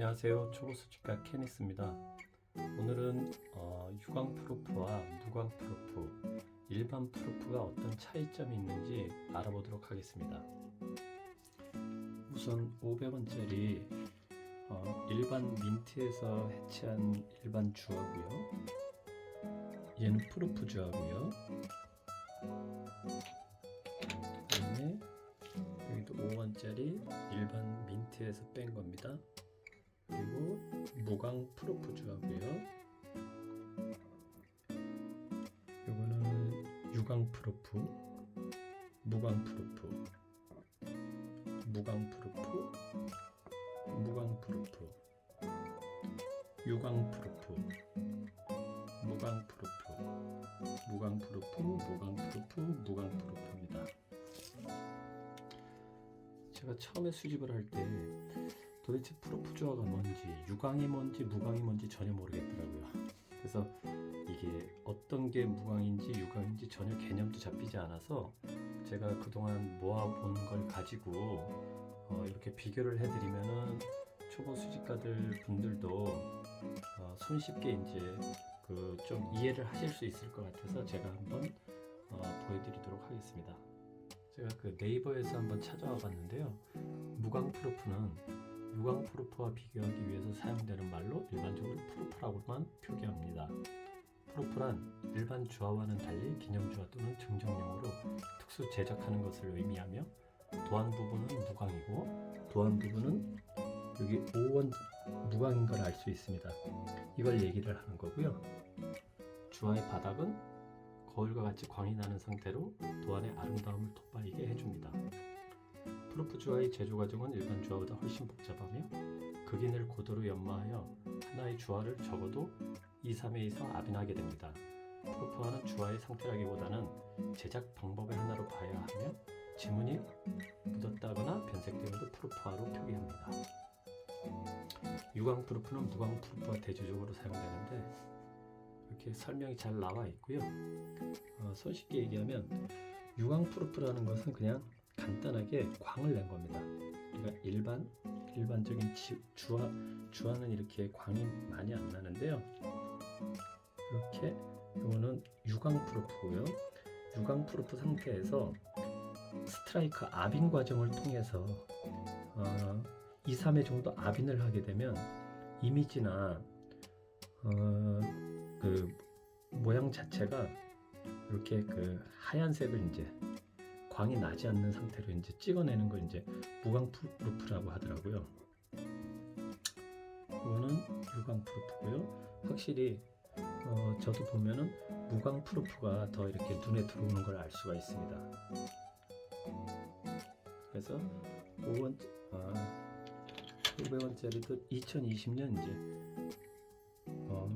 안녕하세요. 초보수집가 케니스입니다. 오늘은 어, 유광 프로프와 무광 프로프, 일반 프로프가 어떤 차이점이 있는지 알아보도록 하겠습니다. 우선 500원짜리 어, 일반 민트에서 해체한 일반 주화고요. 얘는 프로프 주화고요. 그다음에 여기도 5원짜리 일반 민트에서 뺀 겁니다. 그리고 무광 프로포즈 하고요. 요거는 유광 프로프, 무광 프로프, 무광 프로프, 무광 프로프, 유광 프로프, 무광 프로프, 무광 프로프, 무광 프로프, 무광 프로프입니다. 제가 처음에 수집을 할때 도대체 프로프주화가 뭔지 유광이 뭔지 무광이 뭔지 전혀 모르겠더라고요. 그래서 이게 어떤 게 무광인지 유광인지 전혀 개념도 잡히지 않아서 제가 그동안 모아본 걸 가지고 어, 이렇게 비교를 해드리면은 초보 수집가들 분들도 어, 손쉽게 이제 그 좀 이해를 하실 수 있을 것 같아서 제가 한번 어, 보여드리도록 하겠습니다. 제가 그 네이버에서 한번 찾아와 봤는데요. 무광 프로프는 유광 프로프와 비교하기 위해서 사용되는 말로 일반적으로 프로프라고만 표기합니다. 프로프란 일반 주화와는 달리 기념주화 또는 증정용으로 특수 제작하는 것을 의미하며 도안 부분은 무광이고 도안 부분은 여기 5원 무광인 걸 알 수 있습니다. 이걸 얘기를 하는 거고요. 주화의 바닥은 거울과 같이 광이 나는 상태로 도안의 아름다움을 돋보이게 해줍니다. 프로프 주화의 제조 과정은 일반 주화보다 훨씬 복잡하며 극인을 고도로 연마하여 하나의 주화를 적어도 2, 3회 이상 압인하게 됩니다. 프로프화는 주화의 상태라기보다는 제작 방법의 하나로 봐야 하며 지문이 묻었다거나 변색되어도 프로프화로 표기합니다. 유광 프로프는 무광 프로프와 대조적으로 사용되는데 이렇게 설명이 잘 나와 있고요. 어, 손쉽게 얘기하면 유광 프로프라는 것은 그냥 간단하게 광을 낸 겁니다. 그러니까 일반 일반적인 지, 주화 주화는 이렇게 광이 많이 안 나는데요. 이렇게 이거는 유광 프로프고요. 유광 프로프 상태에서 스트라이크 압인 과정을 통해서 어, 2, 3회 정도 압인을 하게 되면 이미지나 어, 그 모양 자체가 이렇게 그 하얀색을 이제 광이 나지 않는 상태로 이제 찍어내는 걸 이제 무광 프루프라고 하더라고요. 이거는 유광 프루프고요. 확실히 어, 저도 보면은 무광 프루프가 더 이렇게 눈에 들어오는 걸 알 수가 있습니다. 그래서 5원 아, 500원짜리도 2020년 이제 어,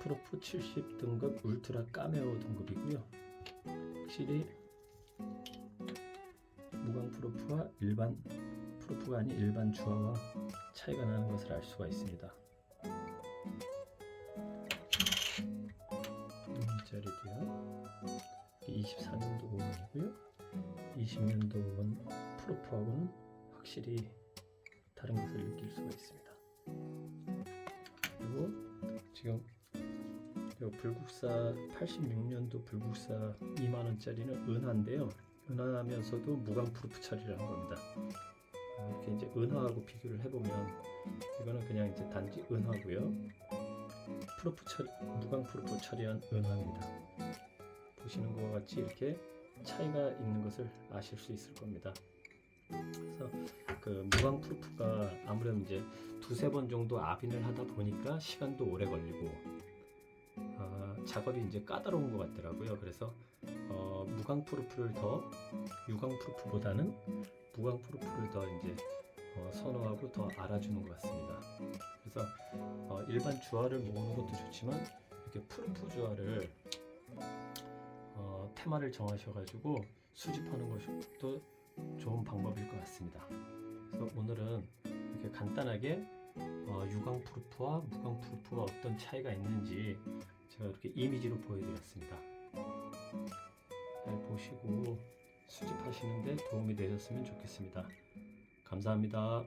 프로프 70 등급 울트라 까메오 등급이고요. 확실히 프로프와 일반 프로프가 아닌 일반 주화와 차이가 나는 것을 알 수가 있습니다. 짜리도요. 24년도 원이고요. 20년도 원 프로프하고는 확실히 다른 것을 느낄 수가 있습니다. 그리고 지금 요 불국사 86년도 불국사 2만 원짜리는 은하인데요. 은하하면서도 무광 프루프 처리라는 겁니다. 아, 이렇게 이제 은하하고 비교를 해보면 이거는 그냥 이제 단지 은하고요. 프루프 처리, 무광 프루프 처리한 은하입니다. 보시는 것과 같이 이렇게 차이가 있는 것을 아실 수 있을 겁니다. 그래서 그 무광 프루프가 아무래도 이제 두세 번 정도 압인을 하다 보니까 시간도 오래 걸리고 어, 작업이 이제 까다로운 것 같더라고요. 그래서 어, 무광 프루프를 더 유광 프루프보다는 무광 프루프를 더 이제 어, 선호하고 더 알아주는 것 같습니다. 그래서 어, 일반 주화를 모으는 것도 좋지만 이렇게 프루프 주화를 어, 테마를 정하셔가지고 수집하는 것도 좋은 방법일 것 같습니다. 그래서 오늘은 이렇게 간단하게 어, 유광 프루프와 무광 프루프가 어떤 차이가 있는지 제가 이렇게 이미지로 보여드렸습니다. 잘 보시고 수집하시는데 도움이 되셨으면 좋겠습니다. 감사합니다.